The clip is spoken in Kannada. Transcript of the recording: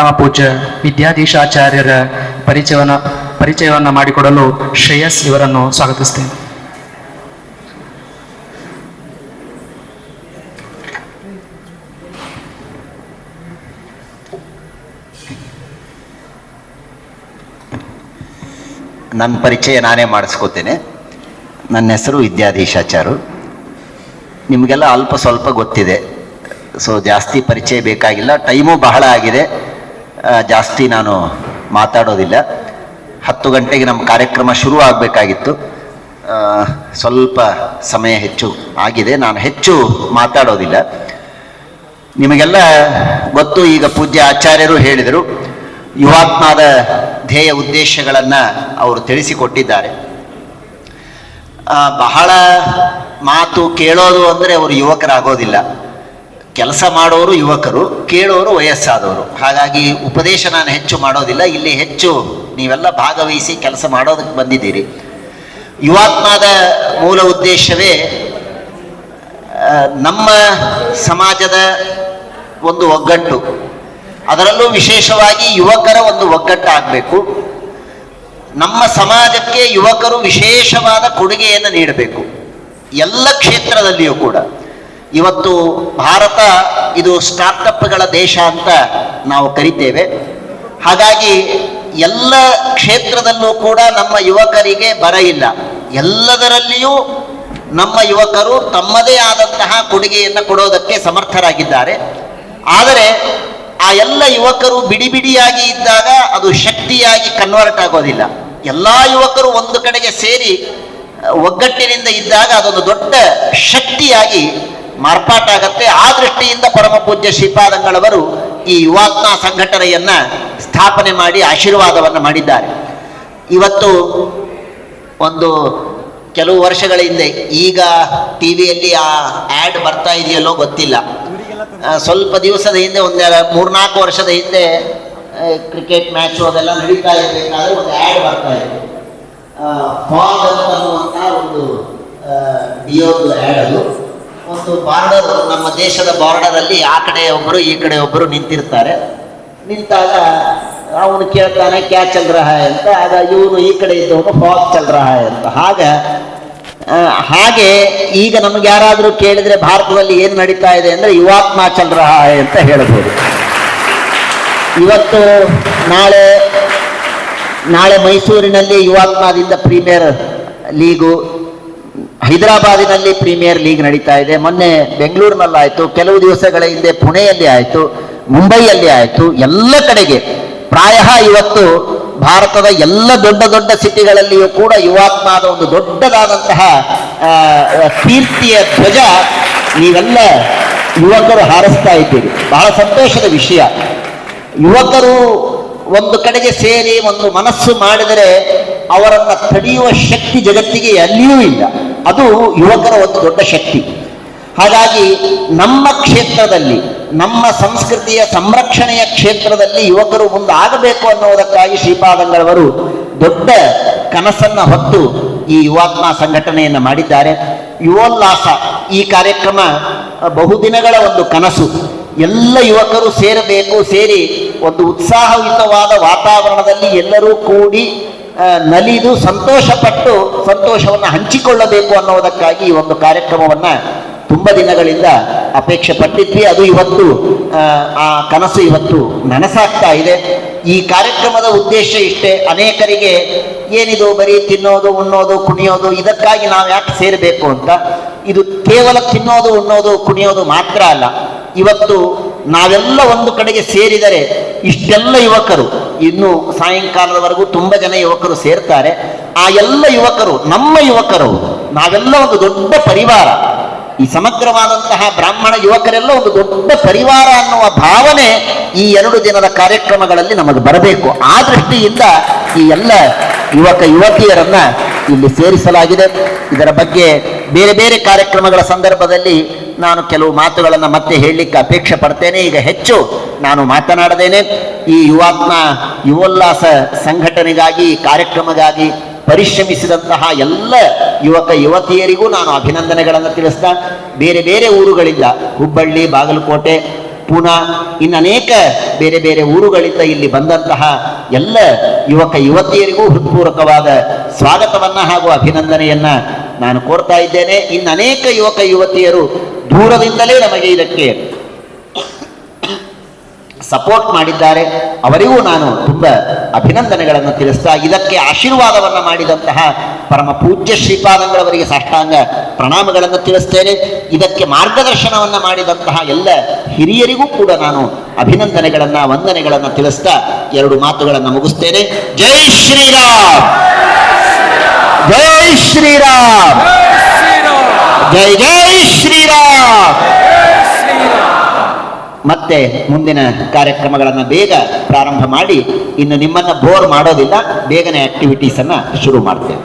ಪರಮ ಪೂಜ್ಯ ವಿದ್ಯಾಧೀಶಾಚಾರ್ಯರ ಪರಿಚಯವನ್ನ ಪರಿಚಯವನ್ನ ಮಾಡಿಕೊಡಲು ಶ್ರೇಯಸ್ ಇವರನ್ನು ಸ್ವಾಗತಿಸ್ತೇನೆ. ನನ್ನ ಪರಿಚಯ ನಾನೇ ಮಾಡಿಸ್ಕೋತೇನೆ. ನನ್ನ ಹೆಸರು ವಿದ್ಯಾಧೀಶಾಚಾರು ನಿಮಗೆಲ್ಲ ಅಲ್ಪ ಸ್ವಲ್ಪ ಗೊತ್ತಿದೆ. ಸೊ ಜಾಸ್ತಿ ಪರಿಚಯ ಬೇಕಾಗಿಲ್ಲ. ಟೈಮು ಬಹಳ ಆಗಿದೆ. ಜಾಸ್ತಿ ನಾನು ಮಾತಾಡೋದಿಲ್ಲ. ಹತ್ತು ಗಂಟೆಗೆ ನಮ್ಮ ಕಾರ್ಯಕ್ರಮ ಶುರು ಆಗಬೇಕಾಗಿತ್ತು. ಸ್ವಲ್ಪ ಸಮಯ ಹೆಚ್ಚು ಆಗಿದೆ. ನಾನು ಹೆಚ್ಚು ಮಾತಾಡೋದಿಲ್ಲ. ನಿಮಗೆಲ್ಲ ಗೊತ್ತು, ಈಗ ಪೂಜ್ಯ ಆಚಾರ್ಯರು ಹೇಳಿದರು, ಯುವಾತ್ಮದ ಧ್ಯೇಯ ಉದ್ದೇಶಗಳನ್ನು ಅವರು ತಿಳಿಸಿಕೊಟ್ಟಿದ್ದಾರೆ. ಬಹಳ ಮಾತು ಕೇಳೋದು ಅಂದರೆ ಅವರು ಯುವಕರಾಗೋದಿಲ್ಲ. ಕೆಲಸ ಮಾಡೋರು ಯುವಕರು, ಕೇಳೋರು ವಯಸ್ಸಾದವರು. ಹಾಗಾಗಿ ಉಪದೇಶ ನಾನು ಹೆಚ್ಚು ಮಾಡೋದಿಲ್ಲ. ಇಲ್ಲಿ ಹೆಚ್ಚು ನೀವೆಲ್ಲ ಭಾಗವಹಿಸಿ ಕೆಲಸ ಮಾಡೋದಕ್ಕೆ ಬಂದಿದ್ದೀರಿ. ಯುವಾತ್ಮದ ಮೂಲ ಉದ್ದೇಶವೇ ನಮ್ಮ ಸಮಾಜದ ಒಂದು ಒಗ್ಗಟ್ಟು. ಅದರಲ್ಲೂ ವಿಶೇಷವಾಗಿ ಯುವಕರ ಒಂದು ಒಗ್ಗಟ್ಟು ಆಗಬೇಕು ನಮ್ಮ ಸಮಾಜಕ್ಕೆ ಯುವಕರು ವಿಶೇಷವಾದ ಕೊಡುಗೆಯನ್ನು ನೀಡಬೇಕು. ಎಲ್ಲ ಕ್ಷೇತ್ರದಲ್ಲಿಯೂ ಕೂಡ. ಇವತ್ತು ಭಾರತ ಇದು ಸ್ಟಾರ್ಟಪ್ಗಳ ದೇಶ ಅಂತ ನಾವು ಕರಿತೇವೆ. ಹಾಗಾಗಿ ಎಲ್ಲ ಕ್ಷೇತ್ರದಲ್ಲೂ ಕೂಡ ನಮ್ಮ ಯುವಕರಿಗೆ ಬರ ಇಲ್ಲ. ಎಲ್ಲದರಲ್ಲಿಯೂ ನಮ್ಮ ಯುವಕರು ತಮ್ಮದೇ ಆದಂತಹ ಕೊಡುಗೆಯನ್ನು ಕೊಡೋದಕ್ಕೆ ಸಮರ್ಥರಾಗಿದ್ದಾರೆ. ಆದರೆ ಆ ಎಲ್ಲ ಯುವಕರು ಬಿಡಿ ಬಿಡಿಯಾಗಿ ಇದ್ದಾಗ ಅದು ಶಕ್ತಿಯಾಗಿ ಕನ್ವರ್ಟ್ ಆಗೋದಿಲ್ಲ. ಎಲ್ಲ ಯುವಕರು ಒಂದು ಕಡೆಗೆ ಸೇರಿ, ಒಗ್ಗಟ್ಟಿನಿಂದ ಇದ್ದಾಗ ಅದೊಂದು ದೊಡ್ಡ ಶಕ್ತಿಯಾಗಿ ಮಾರ್ಪಾಟಾಗತ್ತೆ. ಆ ದೃಷ್ಟಿಯಿಂದ ಪರಮ ಪೂಜ್ಯ ಶ್ರೀಪಾದಂಗಳವರು ಈ ಯುವಾತ್ಮ ಸಂಘಟನೆಯನ್ನ ಸ್ಥಾಪನೆ ಮಾಡಿ ಆಶೀರ್ವಾದವನ್ನು ಮಾಡಿದ್ದಾರೆ. ಇವತ್ತು ಒಂದು ಕೆಲವು ವರ್ಷಗಳ ಹಿಂದೆ ಈಗ ಟಿ ವಿಯಲ್ಲಿ ಆ ಆ್ಯಡ್ ಬರ್ತಾ ಇದೆಯಲ್ಲೋ ಗೊತ್ತಿಲ್ಲ. ಸ್ವಲ್ಪ ದಿವಸದ ಹಿಂದೆ ಒಂದು ಮೂರ್ನಾಲ್ಕು ವರ್ಷದ ಹಿಂದೆ ಕ್ರಿಕೆಟ್ ಮ್ಯಾಚು ಅದೆಲ್ಲ ನಡೀತಾ ಇರಬೇಕಾದ್ರೆ ಒಂದು ಆ್ಯಡ್ ಬರ್ತಾ ಇದೆ. ಫಾಗ್ ಅನ್ನುವಂಥ ಒಂದು ಡಿಯೋದು ಆ್ಯಡ್ ಅದು. ಒಂದು ಬಾರ್ಡರ್ ನಮ್ಮ ದೇಶದ ಬಾರ್ಡರಲ್ಲಿ ಆ ಕಡೆ ಒಬ್ಬರು ಈ ಕಡೆ ಒಬ್ಬರು ನಿಂತಿರ್ತಾರೆ. ನಿಂತಾಗ ಅವನು ಕೇಳ್ತಾನೆ, ಕ್ಯಾ ಚಲ್ ರಹ ಅಂತ. ಆಗ ಇವನು ಈ ಕಡೆ ಇದ್ದವನು ರಹ ಹೈ? ಅಂತ. ಹಾಗ ಹಾಗೆ ಈಗ ನಮ್ಗೆ ಯಾರಾದರೂ ಕೇಳಿದ್ರೆ ಭಾರತದಲ್ಲಿ ಏನು ನಡೀತಾ ಇದೆ ಅಂದ್ರೆ ಯುವಾತ್ಮ ಚಲ್ ರಹ ಹೈ? ಅಂತ ಹೇಳ್ಬೋದು. ಇವತ್ತು ನಾಳೆ ನಾಳೆ ಮೈಸೂರಿನಲ್ಲಿ ಯುವಾತ್ಮದಿಂದ ಪ್ರೀಮಿಯರ್ ಲೀಗು ಹೈದರಾಬಾದಿನಲ್ಲಿ ಪ್ರೀಮಿಯರ್ ಲೀಗ್ ನಡೀತಾ ಇದೆ. ಮೊನ್ನೆ ಬೆಂಗಳೂರಿನಲ್ಲಾಯಿತು. ಕೆಲವು ದಿವಸಗಳ ಹಿಂದೆ ಪುಣೆಯಲ್ಲಿ ಆಯಿತು, ಮುಂಬೈಯಲ್ಲಿ ಆಯಿತು. ಎಲ್ಲ ಕಡೆಗೆ ಪ್ರಾಯ ಇವತ್ತು ಭಾರತದ ಎಲ್ಲ ದೊಡ್ಡ ದೊಡ್ಡ ಸಿಟಿಗಳಲ್ಲಿಯೂ ಕೂಡ ಯುವಾತ್ಮಾದ ಒಂದು ದೊಡ್ಡದಾದಂತಹ ಕೀರ್ತಿಯ ಧ್ವಜ ನೀವೆಲ್ಲ ಯುವಕರು ಹಾರಿಸ್ತಾ ಇದ್ದೀರಿ. ಬಹಳ ಸಂತೋಷದ ವಿಷಯ. ಯುವಕರು ಒಂದು ಕಡೆಗೆ ಸೇರಿ ಒಂದು ಮನಸ್ಸು ಮಾಡಿದರೆ ಅವರನ್ನು ತಡೆಯುವ ಶಕ್ತಿ ಜಗತ್ತಿಗೆ ಎಲ್ಲಿಯೂ ಇಲ್ಲ. ಅದು ಯುವಕರ ಒಂದು ದೊಡ್ಡ ಶಕ್ತಿ. ಹಾಗಾಗಿ ನಮ್ಮ ಕ್ಷೇತ್ರದಲ್ಲಿ, ನಮ್ಮ ಸಂಸ್ಕೃತಿಯ ಸಂರಕ್ಷಣೆಯ ಕ್ಷೇತ್ರದಲ್ಲಿ ಯುವಕರು ಮುಂದಾಗಬೇಕು ಅನ್ನುವುದಕ್ಕಾಗಿ ಶ್ರೀಪಾದಂಗಳವರು ದೊಡ್ಡ ಕನಸನ್ನ ಹೊತ್ತು ಈ ಯುವಾತ್ಮ ಸಂಘಟನೆಯನ್ನು ಮಾಡಿದ್ದಾರೆ. ಯುವೋಲ್ಲಾಸ ಈ ಕಾರ್ಯಕ್ರಮ ಬಹುದಿನಗಳ ಒಂದು ಕನಸು. ಎಲ್ಲ ಯುವಕರು ಸೇರಬೇಕು, ಸೇರಿ ಒಂದು ಉತ್ಸಾಹಯುತವಾದ ವಾತಾವರಣದಲ್ಲಿ ಎಲ್ಲರೂ ಕೂಡಿ ನಲಿದು ಸಂತೋಷಪಟ್ಟು ಸಂತೋಷವನ್ನು ಹಂಚಿಕೊಳ್ಳಬೇಕು ಅನ್ನೋದಕ್ಕಾಗಿ ಈ ಒಂದು ಕಾರ್ಯಕ್ರಮವನ್ನ ತುಂಬ ದಿನಗಳಿಂದ ಅಪೇಕ್ಷೆ ಪಟ್ಟಿದ್ವಿ. ಅದು ಇವತ್ತು ಆ, ಕನಸು ಇವತ್ತು ನನಸಾಗ್ತಾ ಇದೆ. ಈ ಕಾರ್ಯಕ್ರಮದ ಉದ್ದೇಶ ಇಷ್ಟೇ. ಅನೇಕರಿಗೆ ಏನಿದು ಬರೀ ತಿನ್ನೋದು ಉಣ್ಣೋದು ಕುಣಿಯೋದು ಇದಕ್ಕಾಗಿ ನಾವು ಯಾಕೆ ಸೇರಬೇಕು ಅಂತ? ಇದು ಕೇವಲ ತಿನ್ನೋದು ಉಣ್ಣೋದು ಕುಣಿಯೋದು ಮಾತ್ರ ಅಲ್ಲ. ಇವತ್ತು ನಾವೆಲ್ಲ ಒಂದು ಕಡೆಗೆ ಸೇರಿದರೆ ಇಷ್ಟೆಲ್ಲ ಯುವಕರು ಇನ್ನು ಸಾಯಂಕಾಲದವರೆಗೂ ತುಂಬ ಜನ ಯುವಕರು ಸೇರ್ತಾರೆ. ಆ ಎಲ್ಲ ಯುವಕರು, ನಮ್ಮ ಯುವಕರು ನಾವೆಲ್ಲ ಒಂದು ದೊಡ್ಡ ಪರಿವಾರ. ಈ ಸಮಗ್ರವಾದಂತಹ ಬ್ರಾಹ್ಮಣ ಯುವಕರೆಲ್ಲ ಒಂದು ದೊಡ್ಡ ಪರಿವಾರ ಅನ್ನುವ ಭಾವನೆ ಈ ಎರಡು ದಿನದ ಕಾರ್ಯಕ್ರಮಗಳಲ್ಲಿ ನಮಗೆ ಬರಬೇಕು. ಆ ದೃಷ್ಟಿಯಿಂದ ಈ ಎಲ್ಲ ಯುವಕ ಯುವತಿಯರನ್ನ ಇಲ್ಲಿ ಸೇರಿಸಲಾಗಿದೆ. ಇದರ ಬಗ್ಗೆ ಬೇರೆ ಬೇರೆ ಕಾರ್ಯಕ್ರಮಗಳ ಸಂದರ್ಭದಲ್ಲಿ ನಾನು ಕೆಲವು ಮಾತುಗಳನ್ನು ಮತ್ತೆ ಹೇಳಲಿಕ್ಕೆ ಅಪೇಕ್ಷೆ ಪಡ್ತೇನೆ. ಈಗ ಹೆಚ್ಚು ನಾನು ಮಾತನಾಡದೇನೆ. ಈ ಯುವಾತ್ಮ, ಯುವೋಲ್ಲಾಸ ಸಂಘಟನೆಗಾಗಿ, ಕಾರ್ಯಕ್ರಮಗಾಗಿ ಪರಿಶ್ರಮಿಸಿದಂತಹ ಎಲ್ಲ ಯುವಕ, ಯುವತಿಯರಿಗೂ ನಾನು ಅಭಿನಂದನೆಗಳನ್ನು ತಿಳಿಸ್ತಾ, ಬೇರೆ ಬೇರೆ ಊರುಗಳಿಂದ ಹುಬ್ಬಳ್ಳಿ, ಬಾಗಲಕೋಟೆ ಪುನಾ ಇನ್ನು ಅನೇಕ ಬೇರೆ ಬೇರೆ ಊರುಗಳಿಂದ ಇಲ್ಲಿ ಬಂದಂತಹ ಎಲ್ಲ ಯುವಕ, ಯುವತಿಯರಿಗೂ ಹೃತ್ಪೂರ್ವಕವಾದ ಸ್ವಾಗತವನ್ನ ಹಾಗೂ ಅಭಿನಂದನೆಯನ್ನ ನಾನು ಕೋರ್ತಾ ಇದ್ದೇನೆ. ಇನ್ನು ಅನೇಕ ಯುವಕ, ಯುವತಿಯರು ದೂರದಿಂದಲೇ ನಮಗೆ ಇದಕ್ಕೆ ಸಪೋರ್ಟ್ ಮಾಡಿದ್ದಾರೆ. ಅವರಿಗೂ ನಾನು ತುಂಬ ಅಭಿನಂದನೆಗಳನ್ನು ತಿಳಿಸ್ತಾ, ಇದಕ್ಕೆ ಆಶೀರ್ವಾದವನ್ನು ಮಾಡಿದಂತಹ ಪರಮ ಪೂಜ್ಯ ಶ್ರೀಪಾದಂಗಳವರಿಗೆ ಸಾಷ್ಟಾಂಗ ಪ್ರಣಾಮಗಳನ್ನು ತಿಳಿಸ್ತೇನೆ. ಇದಕ್ಕೆ ಮಾರ್ಗದರ್ಶನವನ್ನು ಮಾಡಿದಂತಹ ಎಲ್ಲ ಹಿರಿಯರಿಗೂ ಕೂಡ ನಾನು ಅಭಿನಂದನೆಗಳನ್ನು, ವಂದನೆಗಳನ್ನು ತಿಳಿಸ್ತಾ ಎರಡು ಮಾತುಗಳನ್ನು ಮುಗಿಸ್ತೇನೆ. ಜೈ ಶ್ರೀರಾಮ್! ಜೈ ಶ್ರೀರಾಮ್. ಜೈ ಜೈ ಶ್ರೀರಾಮ್. ಮತ್ತೆ ಮುಂದಿನ ಕಾರ್ಯಕ್ರಮಗಳನ್ನು ಬೇಗ ಪ್ರಾರಂಭ ಮಾಡಿ, ಇನ್ನು ನಿಮ್ಮನ್ನು ಬೋರ್ ಮಾಡೋದಿಲ್ಲ, ಬೇಗನೆ ಆಕ್ಟಿವಿಟೀಸನ್ನು ಶುರು ಮಾಡ್ತೇವೆ.